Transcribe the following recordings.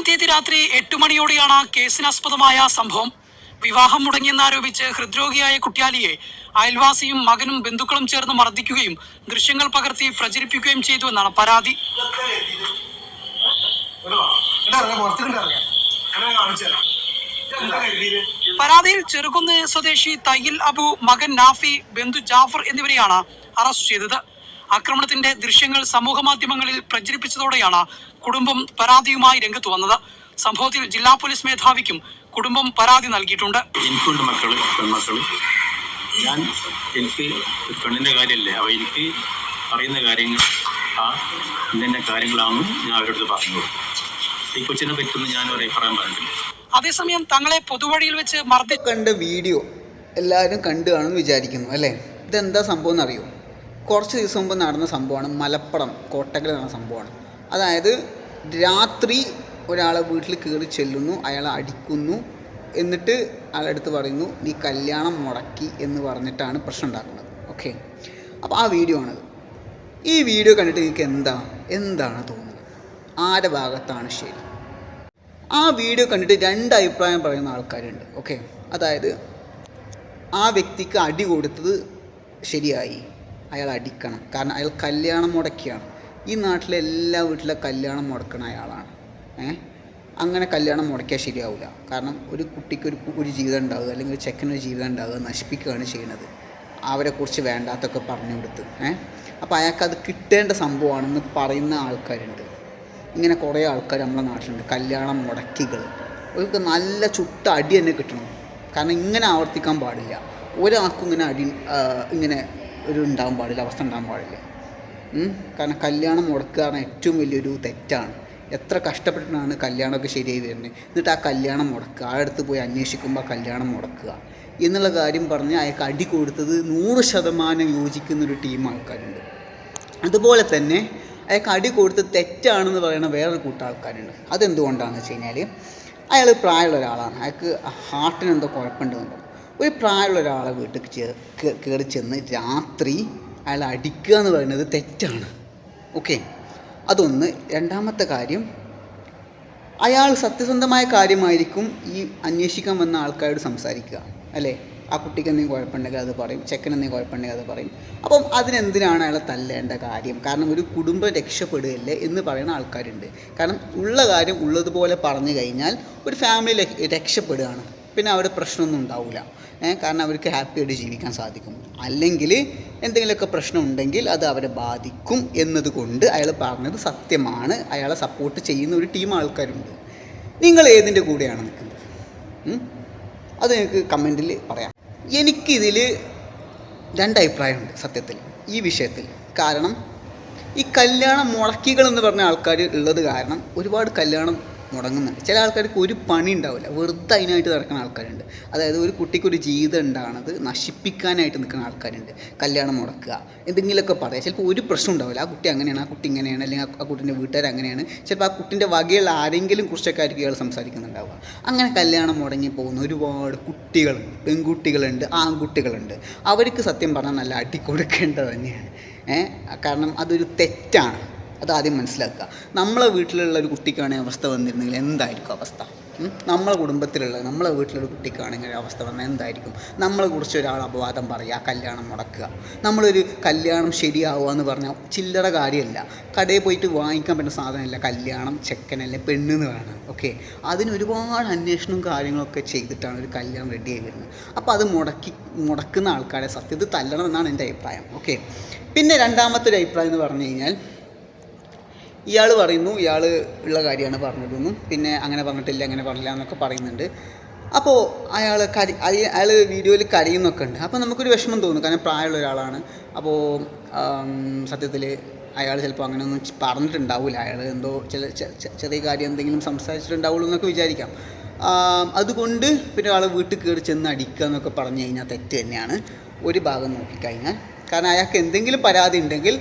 പതിനൊന്നാം തീയതി രാത്രി എട്ട് മണിയോടെയാണ് കേസിനാസ്പദമായ സംഭവം. വിവാഹം മുടങ്ങിയെന്നാരോപിച്ച് ഹൃദ്രോഗിയായ കുട്ടിയാലിയെ അയൽവാസിയും മകനും ബന്ധുക്കളും ചേർന്ന് മർദ്ദിക്കുകയും ദൃശ്യങ്ങൾ പകർത്തി പ്രചരിപ്പിക്കുകയും ചെയ്തു എന്നാണ് പരാതി. പരാതിയിൽ ചെറുകുന്ന് സ്വദേശി തയ്യിൽ അബു മകൻ നാഫി ബന്ധു ജാഫർ എന്നിവരെയാണ് അറസ്റ്റ് ചെയ്തത്. ആക്രമണത്തിന്റെ ദൃശ്യങ്ങൾ സമൂഹ മാധ്യമങ്ങളിൽ പ്രചരിപ്പിച്ചതോടെയാണ് കുടുംബം പരാതിയുമായി രംഗത്ത് വന്നത്. സംഭവത്തിൽ ജില്ലാ പോലീസ് മേധാവിക്കും കുടുംബം പരാതി നൽകിയിട്ടുണ്ട്. എനിക്കുണ്ട് മക്കൾ പെൺമക്കൾ. ഞാൻ എനിക്ക് ഒരു പെണ്ണിന്റെ കാര്യമല്ലേ. അപ്പോൾ എനിക്ക് അറിയുന്ന കാര്യങ്ങൾ ആ ഇന്നെ കാര്യങ്ങളാണ് ഞാൻ അവരോട് പറഞ്ഞു കൊടുത്തു ഈ കൊച്ചിനെ പറ്റുന്ന ഞാൻ ഒരു അഭിപ്രായം പറഞ്ഞിട്ടില്ല അതേസമയം തങ്ങളെ പൊതുവഴിയിൽ വെച്ച് മർദ്ദി കണ്ട വീഡിയോ എല്ലാവരും കണ്ടു കാണുമെന്ന് വിചാരിക്കുന്നു അല്ലേ? ഇതെന്താ സംഭവം എന്നറിയോ? കുറച്ച് ദിവസം മുമ്പ് നടന്ന സംഭവമാണ് മലപ്പുറം കോട്ടക്കൽ നടന്ന സംഭവമാണ്. അതായത് രാത്രി ഒരാളെ വീട്ടിൽ കയറി ചെല്ലുന്നു അയാളെ അടിക്കുന്നു എന്നിട്ട് അയാളടുത്ത് പറയുന്നു നീ കല്യാണം മുടക്കി എന്ന് പറഞ്ഞിട്ടാണ് പ്രശ്നം ഉണ്ടാക്കുന്നത്. ഓക്കെ അപ്പോൾ ആ വീഡിയോ ആണത്. ഈ വീഡിയോ കണ്ടിട്ട് നിങ്ങൾക്ക് എന്താ എന്താണ് തോന്നുന്നത്? ആരുടെ ഭാഗത്താണ് ശരി? ആ വീഡിയോ കണ്ടിട്ട് രണ്ട് അഭിപ്രായം പറയുന്ന ആൾക്കാരുണ്ട്. ഓക്കെ അതായത് ആ വ്യക്തിക്ക് അടി കൊടുത്തത് ശരിയായി. അയാൾ അടിക്കണം. കാരണം അയാൾ കല്യാണം മുടക്കിയാണ്. ഈ നാട്ടിലെ എല്ലാ വീട്ടിലെ കല്യാണം മുടക്കണ അയാളാണ്. ഏ? അങ്ങനെ കല്യാണം മുടക്കിയാൽ ശരിയാവില്ല കാരണം ഒരു കുട്ടിക്ക് ഒരു ഒരു ജീവിതം ഉണ്ടാവുക അല്ലെങ്കിൽ ഒരു ചെക്കനൊരു ജീവിതം ഉണ്ടാവുക നശിപ്പിക്കുകയാണ് ചെയ്യുന്നത്. അവരെക്കുറിച്ച് വേണ്ടാത്തൊക്കെ പറഞ്ഞു കൊടുത്ത്. ഏ? അപ്പോൾ അയാൾക്ക് അത് കിട്ടേണ്ട സംഭവമാണെന്ന് പറയുന്ന ആൾക്കാരുണ്ട്. ഇങ്ങനെ കുറേ ആൾക്കാർ നമ്മുടെ നാട്ടിലുണ്ട്. കല്യാണം മുടക്കികൾ അവർക്ക് നല്ല ചുട്ട അടി തന്നെ കിട്ടണം. കാരണം ഇങ്ങനെ ആവർത്തിക്കാൻ പാടില്ല. ഒരാൾക്കും ഇങ്ങനെ അടി ഇങ്ങനെ ഒരു ഉണ്ടാകാൻ പാടില്ല അവസ്ഥ ഉണ്ടാകാൻ പാടില്ല. കാരണം കല്യാണം മുടക്കുക പറഞ്ഞാൽ ഏറ്റവും വലിയൊരു തെറ്റാണ്. എത്ര കഷ്ടപ്പെട്ടിട്ടാണ് കല്യാണമൊക്കെ ശരിയായി വരുന്നത് എന്നിട്ട് ആ കല്യാണം മുടക്കുക ആ അടുത്ത് പോയി അന്വേഷിക്കുമ്പോൾ ആ കല്യാണം മുടക്കുക. എന്നുള്ള കാര്യം പറഞ്ഞ് അയാൾക്ക് അടി കൊടുത്തത് നൂറ് ശതമാനം യോജിക്കുന്നൊരു ടീം ആൾക്കാരുണ്ട്. അതുപോലെ തന്നെ അയാൾക്ക് അടി കൊടുത്ത് തെറ്റാണെന്ന് പറയുന്ന വേറൊരു കൂട്ടം ആൾക്കാരുണ്ട് അതെന്തുകൊണ്ടാണെന്ന് വെച്ച് കഴിഞ്ഞാൽ അയാൾ പ്രായമുള്ള ഒരാളാണ്. അയാൾക്ക് ഹാർട്ടിന് എന്തോ കുഴപ്പമുണ്ടെന്നുണ്ടോ ഒരു പ്രായമുള്ള ഒരാളെ വീട്ടിൽ കയറി ചെന്ന് രാത്രി അയാൾ അടിക്കുക എന്ന് പറയുന്നത് തെറ്റാണ്. ഓക്കെ അതൊന്ന്. രണ്ടാമത്തെ കാര്യം അയാൾ സത്യസന്ധമായ കാര്യമായിരിക്കും ഈ അന്വേഷിക്കാൻ വന്ന ആൾക്കാരോട് സംസാരിക്കുക. അല്ലേ? ആ കുട്ടിക്ക് എന്തെങ്കിലും കുഴപ്പമുണ്ടെങ്കിൽ അത് പറയും. ചെക്കൻ എന്തെങ്കിലും കുഴപ്പമുണ്ടെങ്കിൽ അത് പറയും. അപ്പം അതിനെന്തിനാണ് അയാളെ തല്ലേണ്ട കാര്യം? കാരണം ഒരു കുടുംബം രക്ഷപ്പെടുകയല്ലേ എന്ന് പറയുന്ന ആൾക്കാരുണ്ട്. കാരണം ഉള്ള കാര്യം ഉള്ളതുപോലെ പറഞ്ഞു കഴിഞ്ഞാൽ ഒരു ഫാമിലി രക്ഷപ്പെടുകയാണ്. പിന്നെ അവിടെ പ്രശ്നമൊന്നും ഉണ്ടാവില്ല കാരണം അവർക്ക് ഹാപ്പി ആയിട്ട് ജീവിക്കാൻ സാധിക്കും. അല്ലെങ്കിൽ എന്തെങ്കിലുമൊക്കെ പ്രശ്നം ഉണ്ടെങ്കിൽ അത് അവരെ ബാധിക്കും എന്നതുകൊണ്ട് അയാൾ പറഞ്ഞത് സത്യമാണ്. അയാളെ സപ്പോർട്ട് ചെയ്യുന്ന ഒരു ടീം ആൾക്കാരുണ്ട്. നിങ്ങൾ ഏതിന്റെ കൂടെയാണ് നിൽക്കുന്നത്? അത് നിങ്ങൾക്ക് കമന്റിൽ പറയാം. എനിക്കിതിൽ രണ്ട് അഭിപ്രായമുണ്ട് സത്യത്തിൽ ഈ വിഷയത്തിൽ. കാരണം ഈ കല്യാണം മുടക്കികൾ എന്ന് പറഞ്ഞ ആൾക്കാർ ഉള്ളത് കാരണം ഒരുപാട് കല്യാണം മുടങ്ങുന്നുണ്ട്. ചില ആൾക്കാർക്ക് ഒരു പണി ഉണ്ടാവില്ല. വെറുതെ അതിനായിട്ട് നടക്കുന്ന ആൾക്കാരുണ്ട്. അതായത് ഒരു കുട്ടിക്ക് ഒരു ജീവിതം ഉണ്ടാകുന്നത് നശിപ്പിക്കാനായിട്ട് നിൽക്കുന്ന ആൾക്കാരുണ്ട്. കല്യാണം മുടക്കുക എന്തെങ്കിലുമൊക്കെ പറയാം. ചിലപ്പോൾ ഒരു പ്രശ്നം ഉണ്ടാവില്ല. ആ കുട്ടി അങ്ങനെയാണ് ആ കുട്ടി ഇങ്ങനെയാണ് അല്ലെങ്കിൽ ആ- കുട്ടിന്റെ വീട്ടുകാർ അങ്ങനെയാണ്. ചിലപ്പോൾ ആ കുട്ടീന്റെ വകയുള്ള ആരെങ്കിലും കുറിച്ചൊക്കെ ആയിരിക്കും ഇയാൾ സംസാരിക്കുന്നുണ്ടാവുക. അങ്ങനെ കല്യാണം മുടങ്ങി പോകുന്ന ഒരുപാട് കുട്ടികളുണ്ട്. പെൺകുട്ടികളുണ്ട് ആൺകുട്ടികളുണ്ട്. അവർക്ക് സത്യം പറഞ്ഞാൽ നല്ല അടി കൊടുക്കേണ്ടത് തന്നെയാണ്. കാരണം അതൊരു തെറ്റാണ്. അതാദ്യം മനസ്സിലാക്കുക. നമ്മളെ വീട്ടിലുള്ള ഒരു കുട്ടിക്കാണെങ്കിൽ അവസ്ഥ വന്നിരുന്നെങ്കിൽ എന്തായിരിക്കും അവസ്ഥ? നമ്മളെ കുടുംബത്തിലുള്ള നമ്മളെ വീട്ടിലൊരു കുട്ടിക്കാണെങ്കിൽ അവസ്ഥ വന്നാൽ എന്തായിരിക്കും? നമ്മളെ കുറിച്ച് ഒരാൾ അപവാദം പറയുക കല്യാണം മുടക്കുക. നമ്മളൊരു കല്യാണം ശരിയാവുക എന്ന് പറഞ്ഞാൽ ചില്ലറ കാര്യമല്ല. കടയിൽ പോയിട്ട് വാങ്ങിക്കാൻ പറ്റുന്ന സാധനമല്ല കല്യാണം ചെക്കനല്ല പെണ്ണെന്ന് വേണം. ഓക്കെ? അതിന് ഒരുപാട് അന്വേഷണവും കാര്യങ്ങളൊക്കെ ചെയ്തിട്ടാണ് ഒരു കല്യാണം റെഡി ആയി വരുന്നത്. അപ്പോൾ അത് മുടക്കി മുടക്കുന്ന ആൾക്കാരെ സത്യത്തിൽ തല്ലണം എന്നാണ് എന്റെ അഭിപ്രായം. ഓക്കെ? പിന്നെ രണ്ടാമത്തെ ഒരു അഭിപ്രായം എന്ന് പറഞ്ഞു കഴിഞ്ഞാൽ ഇയാൾ പറയുന്നു ഇയാൾ ഉള്ള കാര്യമാണ് പറഞ്ഞതെന്നും പിന്നെ അങ്ങനെ പറഞ്ഞിട്ടില്ല അങ്ങനെ പറഞ്ഞില്ല എന്നൊക്കെ പറയുന്നുണ്ട്. അപ്പോൾ അയാൾ കരി അയാൾ വീഡിയോയിൽ കരയുന്നൊക്കെ ഉണ്ട്. അപ്പോൾ നമുക്കൊരു വിഷമം തോന്നും കാരണം പ്രായമുള്ള ഒരാളാണ്. അപ്പോൾ സത്യത്തിൽ അയാൾ ചിലപ്പോൾ അങ്ങനെയൊന്നും പറഞ്ഞിട്ടുണ്ടാവില്ല അയാൾ എന്തോ ചില ചെറിയ കാര്യം എന്തെങ്കിലും സംസാരിച്ചിട്ടുണ്ടാവുള്ളൂ എന്നൊക്കെ വിചാരിക്കാം. അതുകൊണ്ട് പിന്നെ ആൾ വീട്ടിൽ കയറി ചെന്ന് അടിക്കുക എന്നൊക്കെ പറഞ്ഞു കഴിഞ്ഞാൽ തെറ്റ് തന്നെയാണ്. ഒരു ഭാഗം നോക്കിക്കഴിഞ്ഞാൽ. കാരണം അയാൾക്ക് എന്തെങ്കിലും പരാതി ഉണ്ടെങ്കിൽ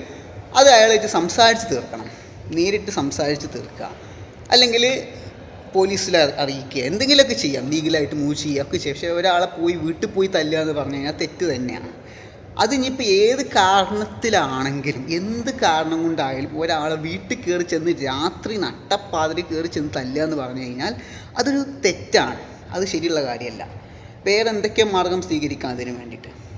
അത് അയാളായിട്ട് സംസാരിച്ച് തീർക്കണം. നേരിട്ട് സംസാരിച്ച് തീർക്കുക. അല്ലെങ്കിൽ പോലീസിൽ അറിയിക്കുക. എന്തെങ്കിലുമൊക്കെ ചെയ്യാം. ലീഗലായിട്ട് മൂവ് ചെയ്യുക ഒക്കെ ചെയ്യാം. പക്ഷേ ഒരാളെ പോയി വീട്ടിൽ പോയി തല്ലുക എന്ന് പറഞ്ഞു കഴിഞ്ഞാൽ തെറ്റ് തന്നെയാണ്. അതിനിപ്പോൾ ഏത് കാരണത്തിലാണെങ്കിലും എന്ത് കാരണം കൊണ്ടായാലും ഒരാളെ വീട്ടിൽ കയറി ചെന്ന് രാത്രി നട്ടപ്പാതിരി കയറി ചെന്ന് തല്ലുക എന്ന് പറഞ്ഞു കഴിഞ്ഞാൽ അതൊരു തെറ്റാണ്. അത് ശരിയുള്ള കാര്യമല്ല. വേറെ എന്തൊക്കെ മാർഗം സ്വീകരിക്കാം അതിന് വേണ്ടിയിട്ട്.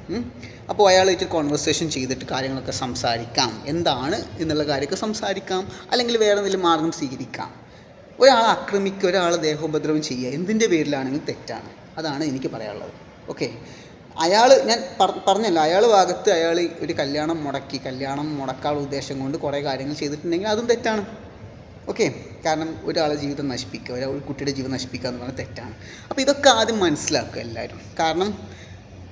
അപ്പോൾ അയാൾ വെച്ച് കോൺവെർസേഷൻ ചെയ്തിട്ട് കാര്യങ്ങളൊക്കെ സംസാരിക്കാം. എന്താണ് എന്നുള്ള കാര്യമൊക്കെ സംസാരിക്കാം. അല്ലെങ്കിൽ വേറെ എന്തെങ്കിലും മാർഗം സ്വീകരിക്കാം. ഒരാൾ ആക്രമിക്കുക ഒരാൾ ദേഹോപദ്രവം ചെയ്യുക എന്തിന്റെ പേരിലാണെങ്കിലും തെറ്റാണ്. അതാണ് എനിക്ക് പറയാനുള്ളത്. ഓക്കെ. അയാൾ ഞാൻ പറഞ്ഞല്ല അയാൾ ഭാഗത്ത് അയാൾ ഒരു കല്യാണം മുടക്കി കല്യാണം മുടക്കാനുള്ള ഉദ്ദേശം കൊണ്ട് കുറേ കാര്യങ്ങൾ ചെയ്തിട്ടുണ്ടെങ്കിൽ അതും തെറ്റാണ്. ഓക്കെ. കാരണം ഒരാളെ ജീവിതം നശിപ്പിക്കുക ഒരാൾ ഒരു കുട്ടിയുടെ ജീവിതം നശിപ്പിക്കുക എന്ന് പറഞ്ഞാൽ തെറ്റാണ്. അപ്പോൾ ഇതൊക്കെ ആദ്യം മനസ്സിലാക്കുക എല്ലാവരും. കാരണം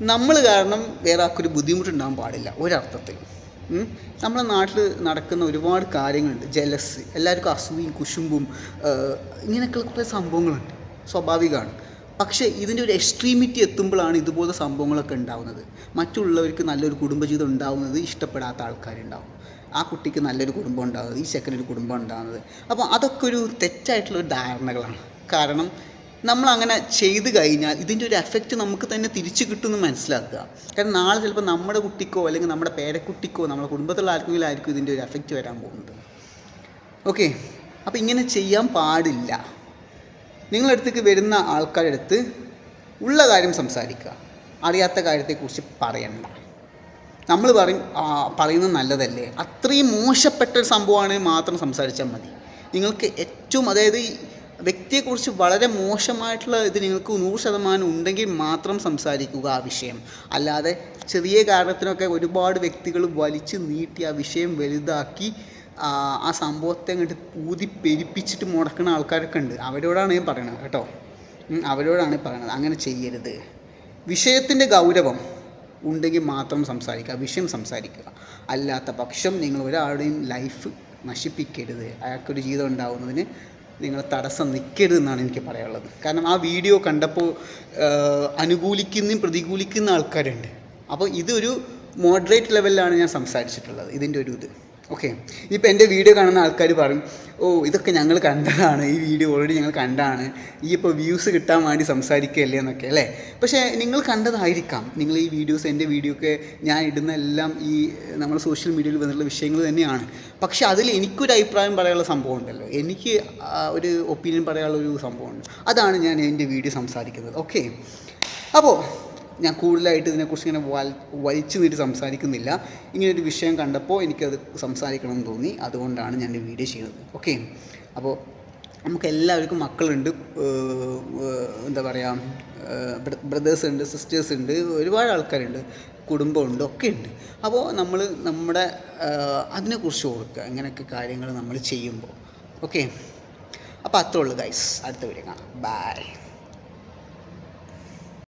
നമ്മൾ കാരണം വേറെ ആർക്കൊരു ബുദ്ധിമുട്ടുണ്ടാകാൻ പാടില്ല ഒരർത്ഥത്തിൽ. നമ്മളെ നാട്ടിൽ നടക്കുന്ന ഒരുപാട് കാര്യങ്ങളുണ്ട്. ജലസ് എല്ലാവർക്കും അസൂയും കുശുമ്പും ഇങ്ങനെയൊക്കെയുള്ള കുറേ സംഭവങ്ങളുണ്ട്. സ്വാഭാവികമാണ്. പക്ഷേ ഇതിന്റെ ഒരു എക്സ്ട്രീമിറ്റി എത്തുമ്പോഴാണ് ഇതുപോലത്തെ സംഭവങ്ങളൊക്കെ ഉണ്ടാകുന്നത് മറ്റുള്ളവർക്ക് നല്ലൊരു കുടുംബജീവിതം ഉണ്ടാവുന്നത് ഇഷ്ടപ്പെടാത്ത ആൾക്കാരുണ്ടാവും. ആ കുട്ടിക്ക് നല്ലൊരു കുടുംബം ഉണ്ടാകുന്നത് ഈ ചെക്കനൊരു കുടുംബം ഉണ്ടാകുന്നത് അപ്പോൾ അതൊക്കെ ഒരു തെറ്റായിട്ടുള്ള ധാരണകളാണ്. കാരണം നമ്മൾ അങ്ങനെ ചെയ്ത് കഴിഞ്ഞാൽ ഇതിന്റെ ഒരു എഫക്റ്റ് നമുക്ക് തന്നെ തിരിച്ചു കിട്ടുമെന്ന് മനസ്സിലാക്കുക. കാരണം നാളെ ചിലപ്പോൾ നമ്മുടെ കുട്ടിക്കോ അല്ലെങ്കിൽ നമ്മുടെ പേരക്കുട്ടിക്കോ നമ്മുടെ കുടുംബത്തിലുള്ള ആർക്കെങ്കിലും ആയിരിക്കും ഇതിന്റെ ഒരു എഫക്റ്റ് വരാൻ പോകുന്നത്. ഓക്കെ അപ്പോൾ ഇങ്ങനെ ചെയ്യാൻ പാടില്ല. നിങ്ങളടുത്തേക്ക് വരുന്ന ആൾക്കാരുടെ അടുത്ത് ഉള്ള കാര്യം സംസാരിക്കുക. അറിയാത്ത കാര്യത്തെക്കുറിച്ച് പറയണ്ട. നമ്മൾ പറയും പറയുന്നത് നല്ലതല്ലേ? അത്രയും മോശപ്പെട്ട ഒരു സംഭവമാണെങ്കിൽ മാത്രം സംസാരിച്ചാൽ മതി. നിങ്ങൾക്ക് ഏറ്റവും അതായത് വ്യക്തിയെക്കുറിച്ച് വളരെ മോശമായിട്ടുള്ള ഇത് നിങ്ങൾക്ക് നൂറ് ശതമാനം ഉണ്ടെങ്കിൽ മാത്രം സംസാരിക്കുക ആ വിഷയം. അല്ലാതെ ചെറിയ കാരണത്തിനൊക്കെ ഒരുപാട് വ്യക്തികൾ വലിച്ചു നീട്ടി ആ വിഷയം വലുതാക്കി ആ സംഭവത്തെ അങ്ങോട്ട് പൂതി പെരിപ്പിച്ചിട്ട് മുടക്കുന്ന ആൾക്കാരൊക്കെ ഉണ്ട്. അവരോടാണ് ഞാൻ പറയണത് കേട്ടോ. അവരോടാണ് പറയണത്. അങ്ങനെ ചെയ്യരുത്. വിഷയത്തിന്റെ ഗൗരവം ഉണ്ടെങ്കിൽ മാത്രം സംസാരിക്കുക വിഷയം സംസാരിക്കുക. അല്ലാത്ത പക്ഷം നിങ്ങൾ ഒരാളുടെയും ലൈഫ് നശിപ്പിക്കരുത്. അയാൾക്കൊരു ജീവിതം ഉണ്ടാവുന്നതിന് നിങ്ങൾ തടസ്സം നിൽക്കരുതെന്നാണ് എനിക്ക് പറയാനുള്ളത്. കാരണം ആ വീഡിയോ കണ്ടപ്പോൾ അനുകൂലിക്കുന്നതും പ്രതികൂലിക്കുന്ന ആൾക്കാരുണ്ട്. അപ്പോൾ ഇതൊരു മോഡറേറ്റ് ലെവലിലാണ് ഞാൻ സംസാരിച്ചിട്ടുള്ളത് ഇതിന്റെ ഒരു ഇത്. ഓക്കെ ഇപ്പോൾ എന്റെ വീഡിയോ കാണുന്ന ആൾക്കാർ പറയും ഓ ഇതൊക്കെ ഞങ്ങൾ കണ്ടതാണ്. ഈ വീഡിയോ ഓൾറെഡി ഞങ്ങൾ കണ്ടതാണ് ഈ ഇപ്പോൾ വ്യൂസ് കിട്ടാൻ വേണ്ടി സംസാരിക്കുകയല്ലേ എന്നൊക്കെ അല്ലേ? പക്ഷേ നിങ്ങൾ കണ്ടതായിരിക്കാം. നിങ്ങൾ ഈ വീഡിയോസ് എന്റെ വീഡിയോ ഒക്കെ ഞാൻ ഇടുന്ന എല്ലാം ഈ നമ്മൾ സോഷ്യൽ മീഡിയയിൽ വന്നിട്ടുള്ള വിഷയങ്ങൾ തന്നെയാണ്. പക്ഷേ അതിൽ എനിക്കൊരു അഭിപ്രായം പറയാനുള്ള സംഭവം ഉണ്ടല്ലോ. എനിക്ക് ഒരു ഒപ്പീനിയൻ പറയാനുള്ള ഒരു സംഭവമുണ്ട് അതാണ് ഞാൻ എന്റെ വീഡിയോ സംസാരിക്കുന്നത്. ഓക്കെ അപ്പോൾ ഞാൻ കൂടുതലായിട്ട് ഇതിനെക്കുറിച്ച് ഇങ്ങനെ വൽ വലിച്ചു നീട്ടി സംസാരിക്കുന്നില്ല. ഇങ്ങനൊരു വിഷയം കണ്ടപ്പോൾ എനിക്കത് സംസാരിക്കണം തോന്നി. അതുകൊണ്ടാണ് ഞാൻ ഈ വീഡിയോ ചെയ്യുന്നത്. ഓക്കെ അപ്പോൾ നമുക്ക് എല്ലാവർക്കും മക്കളുണ്ട് എന്താ പറയുക ബ്രദേഴ്സ് ഉണ്ട് സിസ്റ്റേഴ്സ് ഉണ്ട് ഒരുപാട് ആൾക്കാരുണ്ട്. കുടുംബമുണ്ട് ഒക്കെ ഉണ്ട് അപ്പോൾ നമ്മൾ നമ്മുടെ അതിനെക്കുറിച്ച് ഓർക്കുക. ഇങ്ങനെയൊക്കെ കാര്യങ്ങൾ നമ്മൾ ചെയ്യുമ്പോൾ. ഓക്കെ അപ്പോൾ അത്രേ ഉള്ളൂ ഗൈസ് അടുത്ത വീഡിയോ കാണാം. ബൈ